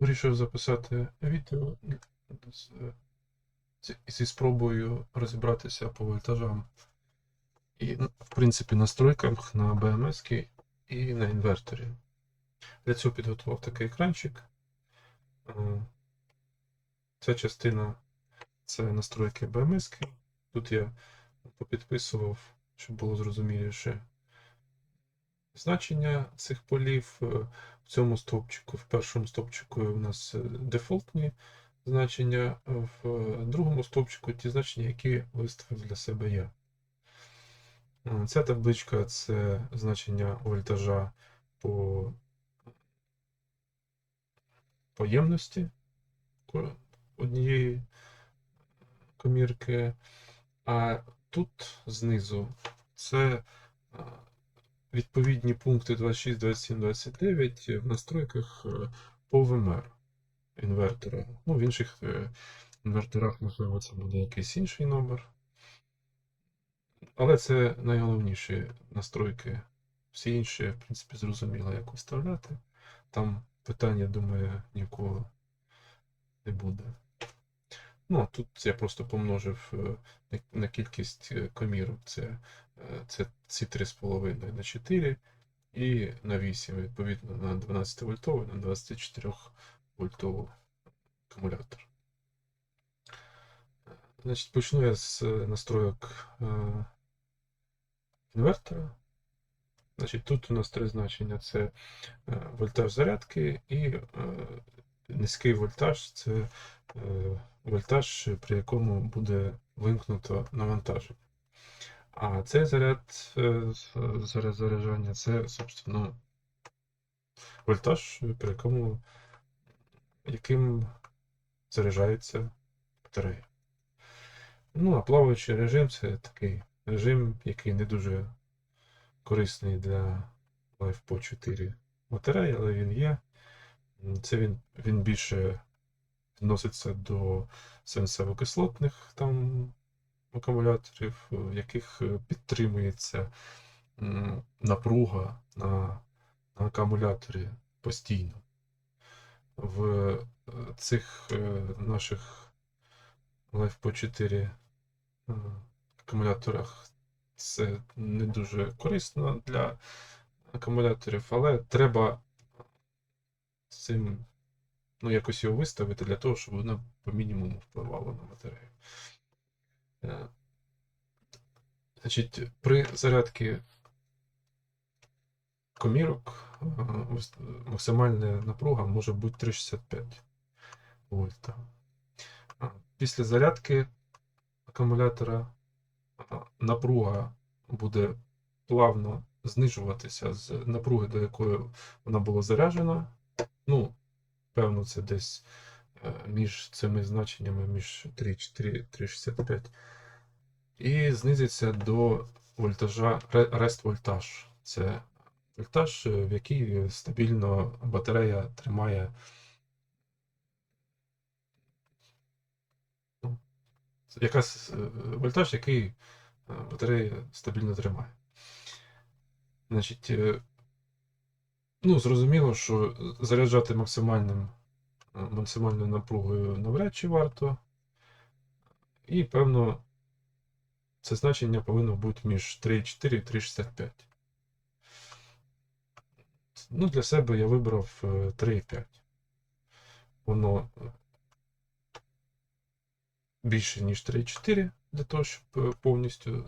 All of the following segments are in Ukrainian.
Вирішив записати відео зі спробою розібратися по вольтажам і, в принципі, настройках на BMS і на інверторі. Для цього підготував такий екранчик. Е, Ця частина це настройки BMS. Тут я попідписував, щоб було зрозуміліше значення цих полів. Цьому стовпчику, в першому стовпчику у нас е, дефолтні значення, в е, другому стовпчику ті значення, які виставив для себе я. Е, Ця табличка це значення вольтажа по поємності однієї комірки. А тут знизу це відповідні пункти 26, 27, 29 в настройках е, по ВМР інвертора. Ну, в інших е, інверторах, можливо, це буде якийсь інший номер. Але це найголовніші настройки. Всі інші, в принципі, зрозуміло, як виставляти. Там питання, думаю, нікого не буде. Ну, а тут я просто помножив е, на- кількість комірок. Це, це ці 3,5 на 4 і на 8, відповідно, на 12 вольтовий, на 24 вольтовий акумулятор. Е, Значить, почну я з е, настройок е, інвертора. Значить, тут у нас три значення: це е, вольтаж зарядки і е, низький вольтаж це е, вольтаж, при якому буде вимкнуто навантаження. А цей заряд е, заряд заряджання це, собственно, вольтаж, при якому яким заряджається батарея. Ну, а плаваючий режим це такий режим, який не дуже корисний для LivePo 4 батареї, але він є. Це він, він більше відноситься до сенсово-кислотних там акумуляторів, в яких е, підтримується напруга на, на акумуляторі постійно. В е, цих е, наших LivePo 4 е, акумуляторах це не дуже корисно для акумуляторів, але треба цим ну, якось його виставити для того, щоб воно по мінімуму впливало на батарею. Е, Значить, при зарядці комірок е, максимальна напруга може бути 3,65 вольта. Після зарядки акумулятора напруга буде плавно знижуватися з напруги, до якої вона була заряджена. Ну, певно, це десь е, між цими значеннями, між 3,4 3,65. І знизиться до вольтажа, рест вольтаж. Це вольтаж, е, в який стабільно батарея тримає. Якась е, вольтаж, який е, батарея стабільно тримає. Значить, е, ну, зрозуміло, що заряджати максимальним, е, максимальною напругою навряд чи варто. І, певно, це значення повинно бути між 3,4 і 3,65. Ну, для себе я вибрав е, 3,5. Воно е, більше, ніж 3,4 для того, щоб е, повністю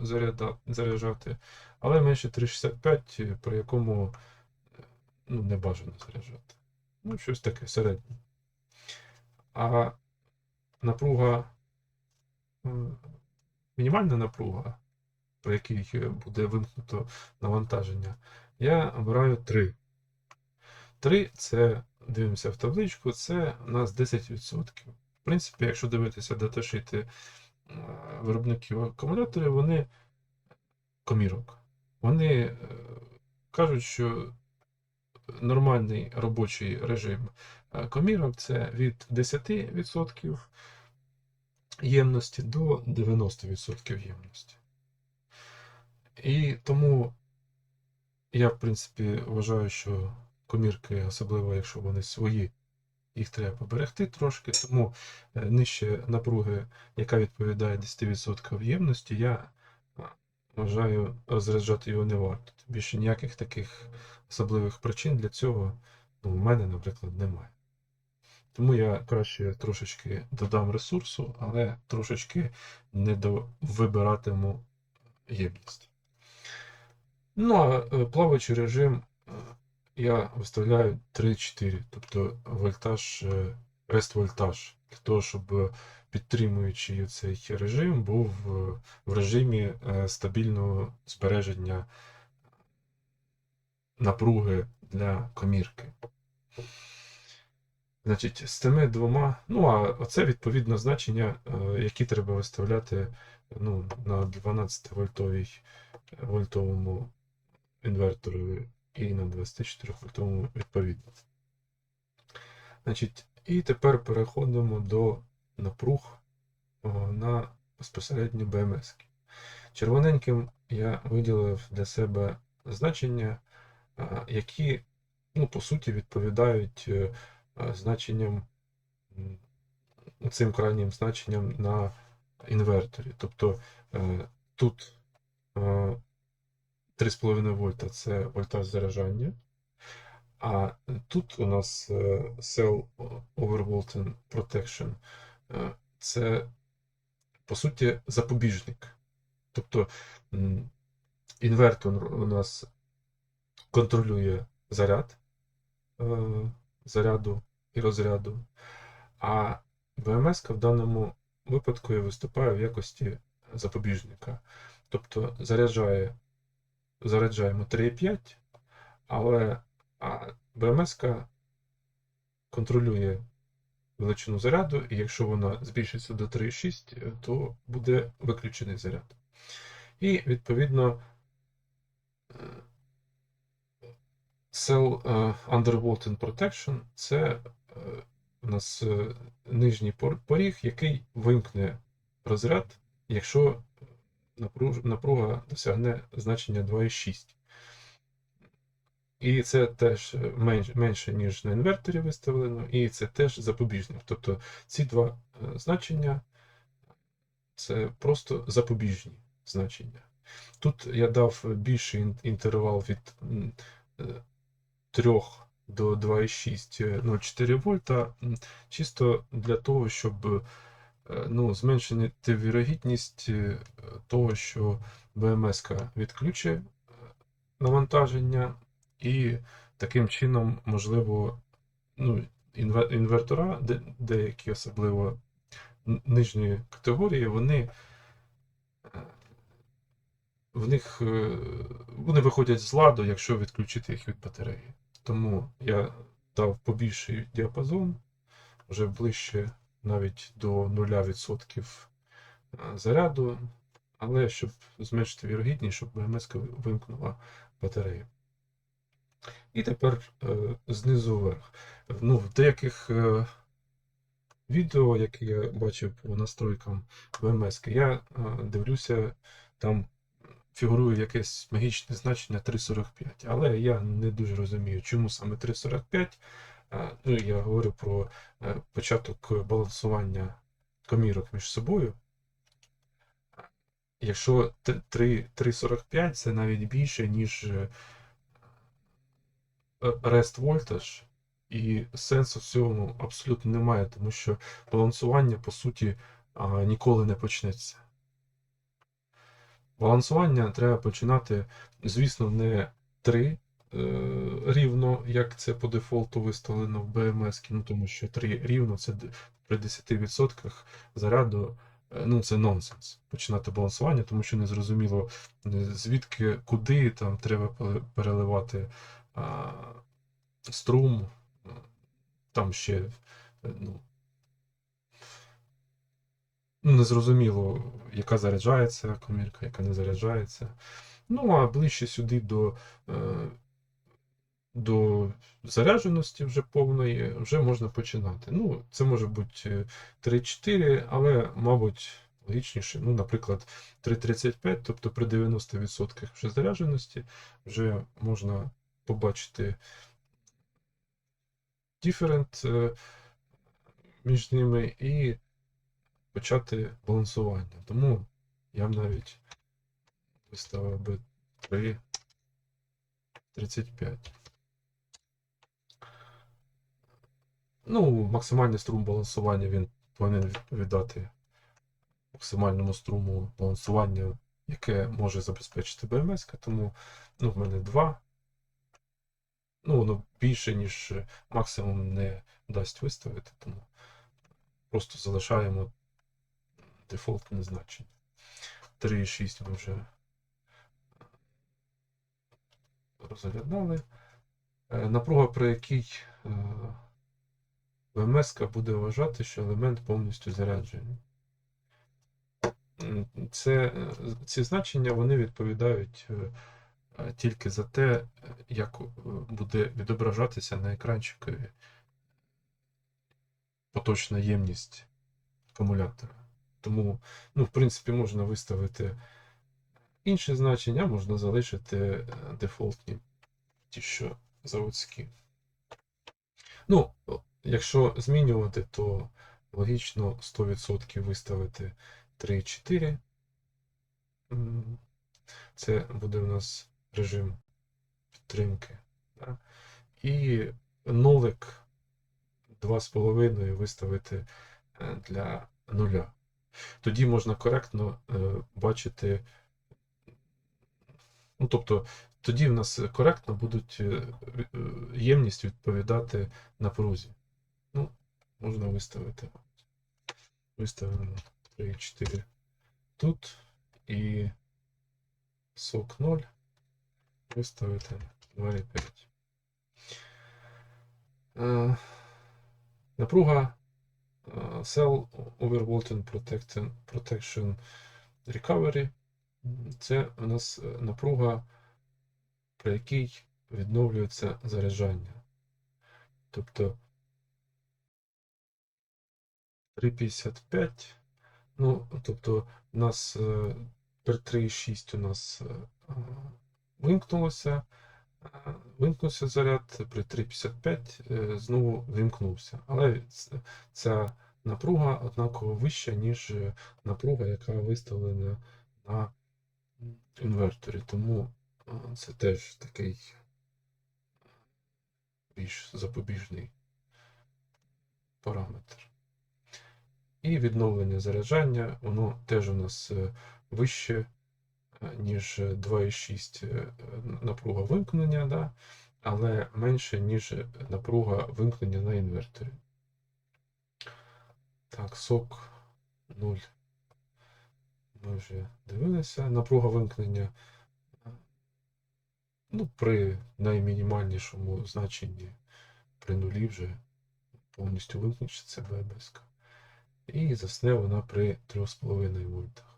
заряджати, але менше 3,65, е, при якому е, ну, не бажано заряджати. Ну, щось таке середнє. А напруга, е, мінімальна напруга, при якій е, буде вимкнуто навантаження, я обираю 3. 3 це, дивимося в табличку, це у нас 10%. В принципі, якщо дивитися даташити е, виробників акумуляторів, вони комірок. Вони кажуть, що нормальний робочий режим е, комірок це від 10% ємності до 90% ємності. І тому я, в принципі, вважаю, що комірки, особливо якщо вони свої, їх треба поберегти трошки, тому е, нижче напруги, яка відповідає 10% ємності, я вважаю, розряджати його не варто. Більше ніяких таких особливих причин для цього ну, у мене, наприклад, немає. Тому я краще трошечки додам ресурсу, але трошечки не вибиратиму ємність. Ну, а е, плаваючий режим е, я виставляю 3-4, тобто вольтаж, е, рест вольтаж, для того, щоб е, підтримуючи цей режим, був е, в режимі е, стабільного збереження напруги для комірки. Значить, з цими двома, ну а оце відповідно значення, які треба виставляти ну, на 12 вольтовій вольтовому інверторові і на 24 вольтовому відповідно. Значить, і тепер переходимо до напруг на безпосередньо BMS. Червоненьким я виділив для себе значення, які, ну, по суті, відповідають е, значенням, цим крайнім значенням на інверторі. Тобто е, тут е, 3,5 вольта це вольтаж заряджання. А тут у нас е, Cell Overvoltage Protection е, це, по суті, запобіжник. Тобто інвертор у нас контролює заряд е, заряду і розряду, а БМС в даному випадку виступає в якості запобіжника. Тобто заряджає, заряджаємо 3,5, але а БМС контролює величину заряду, і якщо вона збільшиться до 3,6, то буде виключений заряд. І відповідно е, Cell е, Undervolting Protection це е, у нас е, нижній поріг, який вимкне розряд, якщо напруга досягне значення 2,6. І це теж е, менш, менше, ніж на інверторі виставлено, і це теж запобіжник. Тобто ці два е, значення це просто запобіжні значення. Тут я дав більший інтервал від е, 3 до 2,6 е, 0,4 вольта, чисто для того, щоб е, ну, зменшити вірогідність е, того, що БМС відключить е, навантаження, і таким чином, можливо, ну, інвертора, де- деякі особливо нижньої категорії, вони е, в них е, вони виходять з ладу, якщо відключити їх від батареї. Тому я дав побільший діапазон, вже ближче навіть до 0% е, заряду, але щоб зменшити вірогідність, щоб БМС вимкнула батарею. І тепер е, знизу вверх. Ну, в деяких е, відео, які я бачив по настройкам БМС, я е, дивлюся, там фігурує якесь магічне значення 3,45. Але я не дуже розумію, чому саме 3,45. Е, Ну, я говорю про початок балансування комірок між собою. Якщо 3,45 це навіть більше, ніж REST Voltage, і сенсу в цьому абсолютно немає, тому що балансування, по суті, ніколи не почнеться. Балансування треба починати, звісно, не 3 е, рівно, як це по дефолту виставлено в BMS, ну тому що 3 рівно це при 10% заряду. е, Ну, це нонсенс починати балансування, тому що не зрозуміло, е, звідки, куди там треба переливати струм, е, там ще е, ну, ну, незрозуміло, яка заряджається комірка, яка не заряджається. Ну, а ближче сюди до, е, до зарядженості вже повної, вже можна починати. Ну, це може бути е, 3-4, але, мабуть, логічніше, ну, наприклад, 3,35, тобто при 90% вже зарядженості, вже можна побачити different. е, між ними і почати балансування. Тому я б навіть виставив би 3 35. Ну, максимальний струм балансування він повинен відповідати максимальному струму балансування, яке може забезпечити БМС, тому ну, в мене 2. Ну, воно більше, ніж максимум не дасть виставити, тому просто залишаємо дефолтне значення. 3,6 ми вже розглядали. Е, Напруга, при якій е, ВМС буде вважати, що елемент повністю заряджений. Це, е, ці значення вони відповідають е, е, тільки за те, е, як е, буде відображатися на екранчикові поточна ємність акумулятора. Тому, ну, в принципі, можна виставити інші значення, можна залишити е, дефолтні, ті, що заводські. Ну, якщо змінювати, то логічно 100% виставити 3,4. М, Це буде у нас режим підтримки. Да? І нолик 2,5 виставити е, для нуля. Тоді можна коректно е, бачити. Ну, тобто, тоді в нас коректно будуть е, ємність відповідати напрузі. Ну, можна виставити. Виставимо 3,4 тут і сок 0 виставити 2,5. Е, Напруга е, Cell Overvoltage Protection, Recovery. Це у нас е, напруга, при якій відновлюється заряджання. Тобто 3,55. Ну, тобто, у нас е, при 3,6 у нас е, е, вимкнулося, е, вимкнувся заряд, при 3,55 е, знову вимкнувся. Але ця напруга однаково вища, ніж е, напруга, яка виставлена на інверторі. Тому це теж такий більш запобіжний параметр. І відновлення заряджання, воно теж у нас вище, ніж 2,6 е, напруга вимкнення, да? але менше, ніж напруга вимкнення на інверторі. Так, сок 0. Ми вже дивилися. Напруга вимкнення е, ну, при наймінімальнішому значенні при нулі вже повністю виключиться БМС. І засне вона при 3,5 вольтах.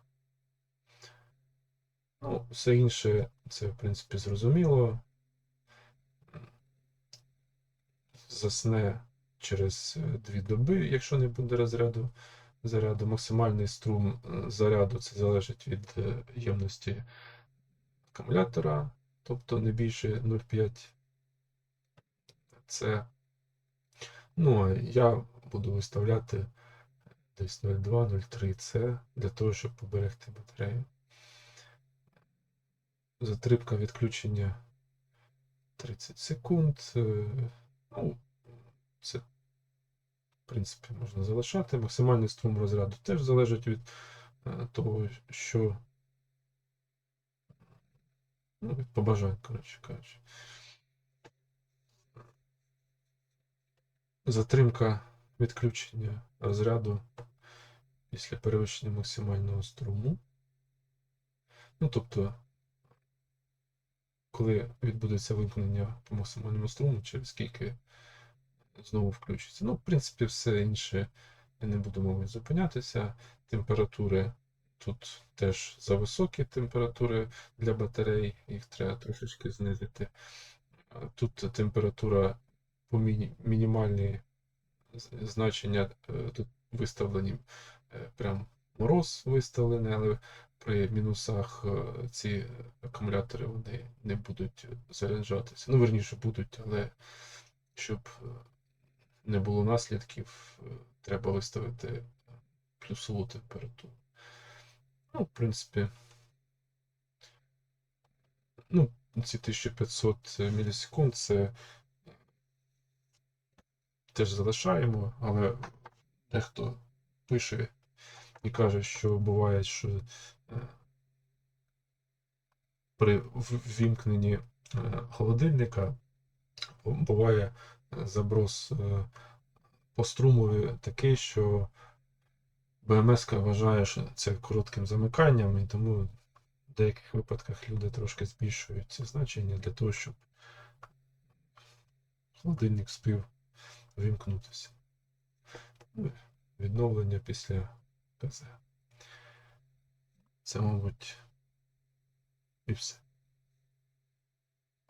Ну, все інше, це, в принципі, зрозуміло. Засне через 2 доби, якщо не буде розряду заряду. Максимальний струм е, заряду це залежить від е, ємності акумулятора, тобто не більше 0,5 це. Ну, а я буду виставляти десь 0,2-0,3 це для того, щоб поберегти батарею. Затрибка відключення 30 секунд. Е, Ну, це, в принципі, можна залишати. Максимальний струм розряду теж залежить від е, того, що. Ну, від побажань, коротше кажучи. Затримка відключення розряду після перевищення максимального струму. Ну, тобто, коли відбудеться вимкнення по максимальному струму, через скільки знову включиться. Ну, в принципі, все інше не буду, мабуть, зупинятися. Температури тут теж за високі температури для батарей, їх треба трошечки знизити. Тут температура по міні- мінімальній з- значення е, тут виставлені е, прям мороз виставлений, але при мінусах е, ці акумулятори вони не будуть заряджатися. Ну, верніше будуть, але щоб е, не було наслідків, е, треба виставити плюсову температуру. Ну, в принципі, ну, ці 1500 мілісекунд це теж залишаємо, але дехто пише і каже, що буває, що при ввімкненні е, холодильника буває е, заброс е, по струмові такий, що БМС вважає, що це коротким замиканням, і тому в деяких випадках люди трошки збільшують це значення для того, щоб холодильник спів вимкнутися. Ну, відновлення після ПЗ. Це, мабуть, і все.